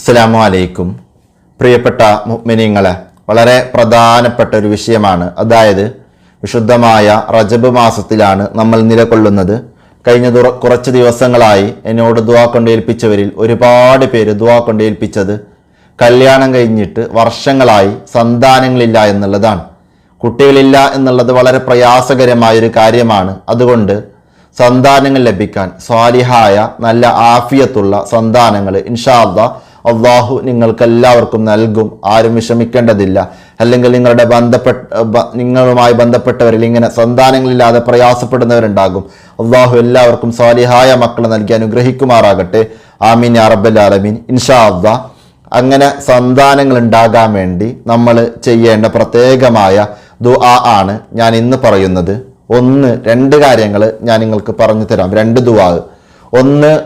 അസ്സലാമു അലൈക്കും പ്രിയപ്പെട്ട മുഅ്മിനീങ്ങളെ വളരെ പ്രധാനപ്പെട്ട ഒരു വിഷയമാണ്. അതായത് വിശുദ്ധമായ റജബ് മാസത്തിലാണ് നമ്മൾ നിലകൊള്ളുന്നത്. കഴിഞ്ഞ കുറച്ച് ദിവസങ്ങളായി എന്നോട് ദുവാ കൊണ്ടേൽപ്പിച്ചവരിൽ ഒരുപാട് പേര് ദുവാ കൊണ്ടേൽപ്പിച്ചത് കല്യാണം കഴിഞ്ഞിട്ട് വർഷങ്ങളായി സന്താനങ്ങളില്ല എന്നുള്ളതാണ്. കുട്ടികളില്ല എന്നുള്ളത് വളരെ പ്രയാസകരമായ ഒരു കാര്യമാണ്. അതുകൊണ്ട് സന്താനങ്ങൾ ലഭിക്കാൻ സ്വാലിഹായ നല്ല ആഫിയത്തുള്ള സന്താനങ്ങൾ ഇൻഷാല്ല അള്ളാഹു നിങ്ങൾക്ക് എല്ലാവർക്കും നൽകും. ആരും വിഷമിക്കേണ്ടതില്ല. അല്ലെങ്കിൽ നിങ്ങളുടെ ബന്ധപ്പെട്ട നിങ്ങളുമായി ബന്ധപ്പെട്ടവരിൽ ഇങ്ങനെ സന്താനങ്ങളില്ലാതെ പ്രയാസപ്പെടുന്നവരുണ്ടാകും. അള്ളാഹു എല്ലാവർക്കും സ്വാലിഹായ മക്കളെ നൽകി അനുഗ്രഹിക്കുമാറാകട്ടെ. ആമീൻ യാ റബ്ബൽ ആലമീൻ. ഇൻഷാ അള്ളാ അങ്ങനെ സന്താനങ്ങൾ ഉണ്ടാകാൻ വേണ്ടി നമ്മൾ ചെയ്യേണ്ട പ്രത്യേകമായ ദുആ ആണ് ഞാൻ ഇന്ന് പറയുന്നത്. ഒന്ന് രണ്ട് കാര്യങ്ങൾ ഞാൻ നിങ്ങൾക്ക് പറഞ്ഞു തരാം. രണ്ട് ദുആ. ഒന്ന്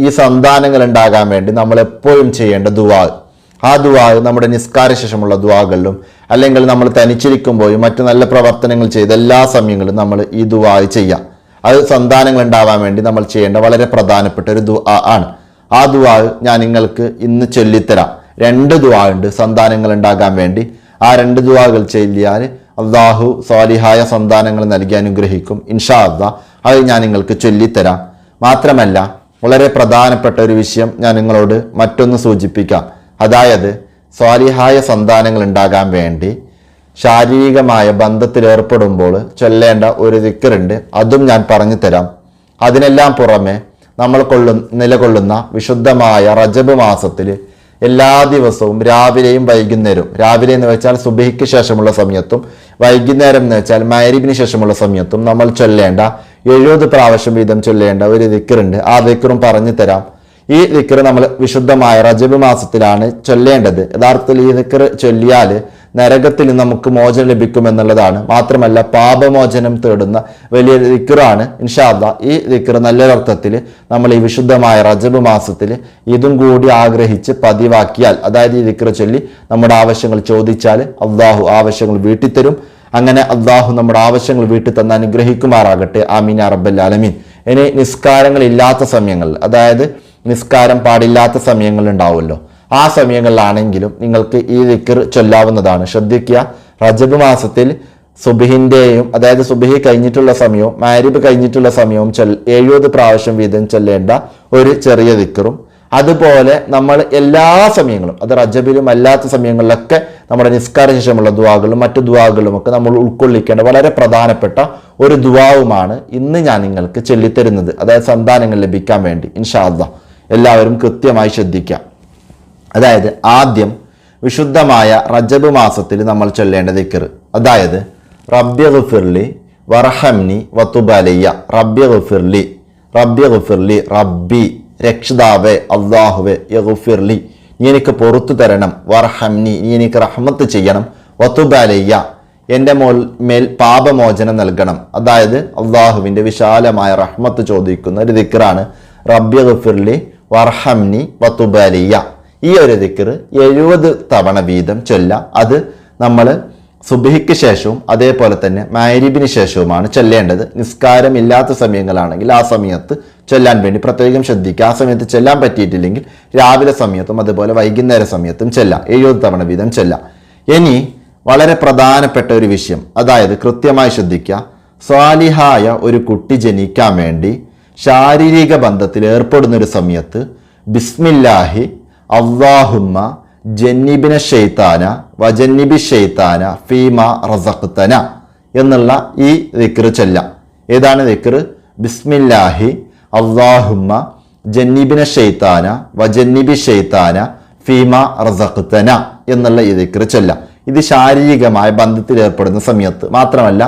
ഈ സന്താനങ്ങൾ ഉണ്ടാകാൻ വേണ്ടി നമ്മൾ എപ്പോഴും ചെയ്യേണ്ട ദുവാ ആ ദുവാ നമ്മുടെ നിസ്കാര ശേഷമുള്ള ദുവാകളിലും അല്ലെങ്കിൽ നമ്മൾ തനിച്ചിരിക്കുമ്പോഴും മറ്റു നല്ല പ്രവർത്തനങ്ങൾ ചെയ്ത എല്ലാ സമയങ്ങളിലും നമ്മൾ ഈ ദുവാ ചെയ്യാം. അത് സന്താനങ്ങൾ ഉണ്ടാവാൻ വേണ്ടി നമ്മൾ ചെയ്യേണ്ട വളരെ പ്രധാനപ്പെട്ട ഒരു ദുആ ആണ്. ആ ദുആ ഞാൻ നിങ്ങൾക്ക് ഇന്ന് ചൊല്ലിത്തരാം. രണ്ട് ദുആ ഉണ്ട് സന്താനങ്ങൾ ഉണ്ടാകാൻ വേണ്ടി. ആ രണ്ട് ദുആകൾ ചൊല്ലിയാൽ അള്ളാഹു സ്വാലിഹായ സന്താനങ്ങൾ നൽകി അനുഗ്രഹിക്കും. ഇൻഷാ അള്ളാ. അത് ഞാൻ നിങ്ങൾക്ക് ചൊല്ലിത്തരാം. മാത്രമല്ല വളരെ പ്രധാനപ്പെട്ട ഒരു വിഷയം ഞാൻ നിങ്ങളോട് മറ്റൊന്ന് സൂചിപ്പിക്കാം. അതായത് സ്വാലിഹായ സന്താനങ്ങൾ ഉണ്ടാകാൻ വേണ്ടി ശാരീരികമായ ബന്ധത്തിലേർപ്പെടുമ്പോൾ ചൊല്ലേണ്ട ഒരു ദിക്കറുണ്ട്. അതും ഞാൻ പറഞ്ഞു തരാം. അതിനെല്ലാം പുറമെ നമ്മൾ കൊള്ളു നിലകൊള്ളുന്ന വിശുദ്ധമായ റജബ് മാസത്തിൽ എല്ലാ ദിവസവും രാവിലെയും വൈകുന്നേരവും രാവിലെ എന്ന് വെച്ചാൽ സുബഹിക്ക് ശേഷമുള്ള സമയത്തും വൈകുന്നേരം എന്ന് വെച്ചാൽ മാരിബിന് ശേഷമുള്ള സമയത്തും നമ്മൾ ചൊല്ലേണ്ട എഴുപത് പ്രാവശ്യം വീതം ചൊല്ലേണ്ട ഒരു ദിക്കറുണ്ട്. ആ ദിക്കറും പറഞ്ഞു തരാം. ഈ ദിക്കർ നമ്മൾ വിശുദ്ധമായ റജബ് മാസത്തിലാണ് ചൊല്ലേണ്ടത്. യഥാർത്ഥത്തിൽ ഈ ദിക്കർ ചൊല്ലിയാൽ നരകത്തിൽ നമുക്ക് മോചനം ലഭിക്കുമെന്നുള്ളതാണ് മാത്രമല്ല പാപമോചനം തേടുന്ന വലിയ ദിക്കറാണ്. ഇൻഷാദ ഈ ദിക്കർ നല്ലൊരർത്ഥത്തിൽ നമ്മൾ ഈ വിശുദ്ധമായ റജബ് മാസത്തിൽ ഇതും കൂടി ആഗ്രഹിച്ച് പതിവാക്കിയാൽ അതായത് ഈ ദിക്കർ ചൊല്ലി നമ്മുടെ ആവശ്യങ്ങൾ ചോദിച്ചാൽ അള്ളാഹു ആവശ്യങ്ങൾ വീട്ടിത്തരും. അങ്ങനെ അള്ളാഹു നമ്മുടെ ആവശ്യങ്ങൾ വീട്ടിൽ തന്ന് അനുഗ്രഹിക്കുമാറാകട്ടെ. ആമീൻ അറബൽ ആലമീൻ. ഇനി നിസ്കാരങ്ങൾ ഇല്ലാത്ത സമയങ്ങളിൽ അതായത് നിസ്കാരം പാടില്ലാത്ത സമയങ്ങൾ ഉണ്ടാവുമല്ലോ. ആ സമയങ്ങളിലാണെങ്കിലും നിങ്ങൾക്ക് ഈ ദിക്കർ ചൊല്ലാവുന്നതാണ്. ശ്രദ്ധിക്കുക റജബ് മാസത്തിൽ സുബിഹിന്റെയും അതായത് സുബിഹി കഴിഞ്ഞിട്ടുള്ള സമയവും മാരിബ് കഴിഞ്ഞിട്ടുള്ള സമയവും ചൊൽ എഴുപത് പ്രാവശ്യം വീതം ചൊല്ലേണ്ട ഒരു ചെറിയ ദിക്കറും അതുപോലെ നമ്മൾ എല്ലാ സമയങ്ങളും അത് റജബിലും അല്ലാത്ത സമയങ്ങളിലൊക്കെ നമ്മുടെ നിസ്കാര ശേഷമുള്ള ദുവാകളും മറ്റു ദുവാകളും ഒക്കെ നമ്മൾ ഉൾക്കൊള്ളിക്കേണ്ട വളരെ പ്രധാനപ്പെട്ട ഒരു ദുവാവുമാണ് ഇന്ന് ഞാൻ നിങ്ങൾക്ക് ചൊല്ലിത്തരുന്നത്. അതായത് സന്താനങ്ങൾ ലഭിക്കാൻ വേണ്ടി ഇൻഷാദ എല്ലാവരും കൃത്യമായി ശ്രദ്ധിക്കാം അതായത് ആദ്യം വിശുദ്ധമായ റജബ് മാസത്തിൽ നമ്മൾ ചൊല്ലേണ്ട ദിക്കർ അതായത് റബ്യ ഗുഫിർലി വർഹംനി വത്തുബാലയ്യ റബ്യ ഗുഫിർലി റബ്യ ഗുഫിർലി റബ്ബി. രക്ഷിതാവേ അള്ളാഹുവേ യഗുഫിർലി. നീ എനിക്ക് പുറത്തു തരണം. വർഹംനി നീ എനിക്ക് റഹ്മത്ത് ചെയ്യണം. വത്തുബാലയ്യ എന്റെ മോൾ മേൽ പാപമോചനം നൽകണം. അതായത് അള്ളാഹുവിന്റെ വിശാലമായ റഹ്മത്ത് ചോദിക്കുന്ന ഒരു ദിക്കറാണ് റബ്യ ഗുഫിർലി വർഹംനി വത്തുബാലിയ ഈ ഒരു ദിക്കർ എഴുപത് തവണ വീതം ചൊല്ല. അത് നമ്മൾ സുബഹിക്ക് ശേഷവും അതേപോലെ തന്നെ മാരിബിന് ശേഷവുമാണ് ചൊല്ലേണ്ടത്. നിസ്കാരം ഇല്ലാത്ത സമയങ്ങളാണെങ്കിൽ ആ സമയത്ത് ചൊല്ലാൻ വേണ്ടി പ്രത്യേകം ശ്രദ്ധിക്കുക. ആ സമയത്ത് ചെല്ലാൻ പറ്റിയിട്ടില്ലെങ്കിൽ രാവിലെ സമയത്തും അതുപോലെ വൈകുന്നേര സമയത്തും ചെല്ലാം. എഴുപത് തവണ വീതം ചെല്ലാം. ഇനി വളരെ പ്രധാനപ്പെട്ട ഒരു വിഷയം. അതായത് കൃത്യമായി ശ്രദ്ധിക്കുക. സ്വാലിഹായ ഒരു കുട്ടി ജനിക്കാൻ വേണ്ടി ശാരീരിക ബന്ധത്തിൽ ഏർപ്പെടുന്ന ഒരു സമയത്ത് ബിസ്മില്ലാഹി അള്ളാഹുമ്മ ജന്നിബിന ഷെയ്ത്താന വജന്നിബി ഷെയ്ത്താന ഫീമ റസഖ്തന എന്നുള്ള ഈ ദിക്ർ ചെല്ലാം. ഏതാണ് ദിക്ർ? ബിസ്മില്ലാഹി അള്ളാഹുമ്മ ജന്നിബിന ഷെയ്ത്താന വജന്നിബി ഷെയ്ത്താന ഫീമ റസഖ്തന എന്നുള്ള ഈ ദിക്ർ ചെല്ലാം. ഇത് ശാരീരികമായ ബന്ധത്തിൽ ഏർപ്പെടുന്ന സമയത്ത് മാത്രമല്ല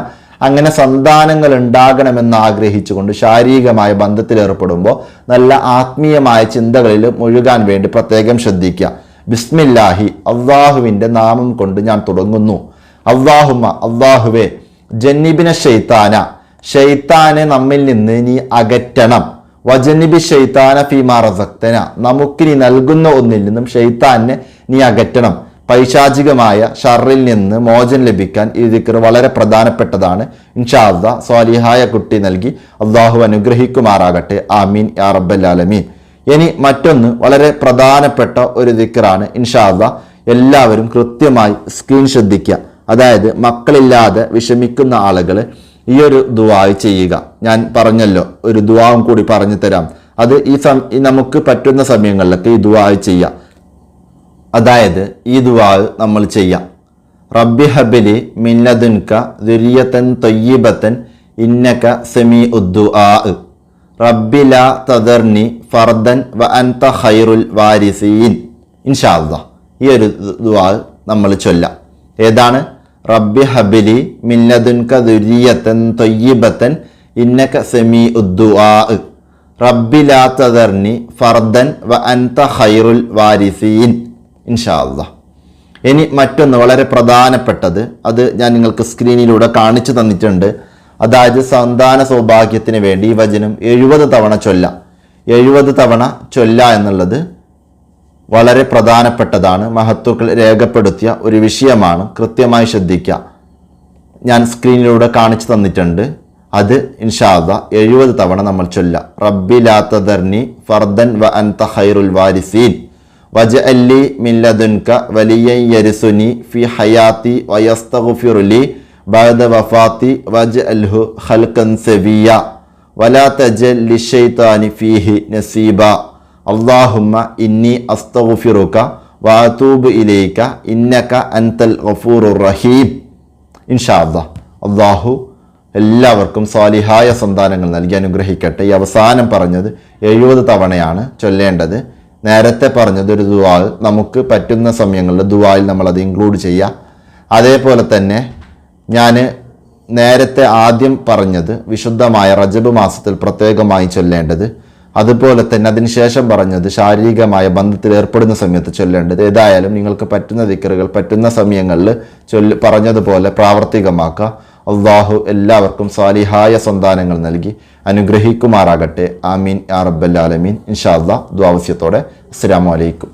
അങ്ങനെ സന്താനങ്ങൾ ഉണ്ടാകണമെന്ന് ആഗ്രഹിച്ചുകൊണ്ട് ശാരീരികമായ ബന്ധത്തിൽ ഏർപ്പെടുമ്പോൾ നല്ല ആത്മീയമായ ചിന്തകളിൽ മുഴുകാൻ വേണ്ടി പ്രത്യേകം ശ്രദ്ധിക്കുക. ബിസ്മില്ലാഹി അള്ളാഹുവിന്റെ നാമം കൊണ്ട് ഞാൻ തുടങ്ങുന്നു. അള്ളാഹുമ അള്ളാഹുവേ ജന്നിബിന ഷെയ്ത്താന ഷെയ്ത്താനെ നമ്മിൽ നിന്ന് നീ അകറ്റണം. വജന്നിബി ഷെയ്ത്താന ഫീമാ റസക്തന നമുക്ക് നീ നൽകുന്ന ഒന്നിൽ നിന്നും ഷെയ്ത്താനെ നീ അകറ്റണം. പൈശാചികമായ ഷറിൽ നിന്ന് മോചനം ലഭിക്കാൻ ഈ ദിക്കർ വളരെ പ്രധാനപ്പെട്ടതാണ്. ഇൻഷാദ സ്വാലിഹായ കുട്ടി നൽകി. അള്ളാഹു അനുഗ്രഹിക്കുമാറാകട്ടെ. ആമീൻ. യാ റബ്ബൽ ആലമീൻ. ഇനി മറ്റൊന്ന് വളരെ പ്രധാനപ്പെട്ട ഒരു ദിക്കറാണ് ഇൻഷാല്ല എല്ലാവരും കൃത്യമായി സ്ക്രീൻ ശ്രദ്ധിക്കുക. അതായത് മക്കളില്ലാതെ വിഷമിക്കുന്ന ആളുകൾ ഈ ഒരു ദുവായി ചെയ്യുക. ഞാൻ പറഞ്ഞല്ലോ ഒരു ദുവാവും കൂടി പറഞ്ഞു തരാം. അത് ഈ നമുക്ക് പറ്റുന്ന സമയങ്ങളിലൊക്കെ ഈ ദുവായി ചെയ്യാം അതായത് ഈ ദുവാവ് നമ്മൾ ചെയ്യാം റബ്ബി ഹബിലി മിന്നദുൻക ദുര്യത്തൻ തൊയ്യബത്തൻ ഇന്നക സെമി ഉദ്ദു ആ റബ്ബി ലാ തദർനി ഫർദൻ വ അൻത ഖൈറുൽ വാരിസീൻ. ഇൻഷാല്ല ഈ ഒരു ദുവാ നമ്മൾ ചൊല്ലാം. ഏതാണ്? റബ്ബി ഹബിലി മിന്നദുൻ ദുരിയത്തൻ തൊയ്യബത്തൻ ഇന്നക സെമി ഉദ്ദു ആ റബ്ബി ലാ തദർനി ഫർദൻ വ അൻത ഖൈറുൽ വാരിസീൻ. ഇൻഷാ അല്ലാ ഇനി മറ്റൊന്ന് വളരെ പ്രധാനപ്പെട്ടത് അത് ഞാൻ നിങ്ങൾക്ക് സ്ക്രീനിലൂടെ കാണിച്ചു തന്നിട്ടുണ്ട്. അതായത് സന്താന സൗഭാഗ്യത്തിന് വേണ്ടി ഈ വചനം എഴുപത് തവണ ചൊല്ല. എഴുപത് തവണ ചൊല്ല എന്നുള്ളത് വളരെ പ്രധാനപ്പെട്ടതാണ്. മഹത്വക്കൾ രേഖപ്പെടുത്തിയ ഒരു വിഷയമാണ്. കൃത്യമായി ശ്രദ്ധിക്കുക ഞാൻ സ്ക്രീനിലൂടെ കാണിച്ചു തന്നിട്ടുണ്ട്. അത് ഇൻഷാദ എഴുപത് തവണ നമ്മൾ ചൊല്ല. റബ്ബി ലാത്തദർനി ഫർദൻ വ അൻത ഹൈറുൽ വാരിസീൻ. വജ അല്ലി മില്ലദുൻക വലിയ യരിസുനി ഫി ഹയാത്തി വയസ്തഗുഫിറുലി ബഅദ വഫാത്തി വജ അൽഹു ഹൽക്കൻ സവിയ. വലാ തജൽ ലിഷൈത്താനി ഫീഹി നസീബ. അള്ളാഹുമ്മ ഇന്നി അസ്തഫിറുക്ക വാതൂബ് ഇലൈക ഇന്നക അൻതൽ ഗഫൂറു റഹീം. ഇൻഷാ അള്ളാഹ് അള്ളാഹു എല്ലാവർക്കും സ്വാലിഹായ സന്താനങ്ങൾ നൽകി അനുഗ്രഹിക്കട്ടെ. ഈ അവസാനം പറഞ്ഞത് എഴുപത് തവണയാണ് ചൊല്ലേണ്ടത്. നേരത്തെ പറഞ്ഞത് ഒരു ദുവാൽ നമുക്ക് പറ്റുന്ന സമയങ്ങളിൽ ദുവായിൽ നമ്മളത് ഇൻക്ലൂഡ് ചെയ്യുക അതേപോലെ തന്നെ ഞാൻ നേരത്തെ ആദ്യം പറഞ്ഞത് വിശുദ്ധമായ റജബ് മാസത്തിൽ പ്രത്യേകമായി ചൊല്ലേണ്ടത്. അതുപോലെ തന്നെ അതിനുശേഷം പറഞ്ഞത് ശാരീരികമായ ബന്ധത്തിൽ ഏർപ്പെടുന്ന സമയത്ത് ചൊല്ലേണ്ടത്. ഏതായാലും നിങ്ങൾക്ക് പറ്റുന്ന ദിക്കറുകൾ പറ്റുന്ന സമയങ്ങളിൽ ചൊല്ലി പറഞ്ഞതുപോലെ പ്രാവർത്തികമാക്കുക. അള്ളാഹു എല്ലാവർക്കും സാലിഹായ സന്താനങ്ങൾ നൽകി അനുഗ്രഹിക്കുമാറാകട്ടെ. ആമീൻ യാ റബ്ബൽ ആലമീൻ. ഇൻഷാ അള്ളാഹ് ദ്വാവസ്യത്തോടെ അസ്സാം വലൈക്കും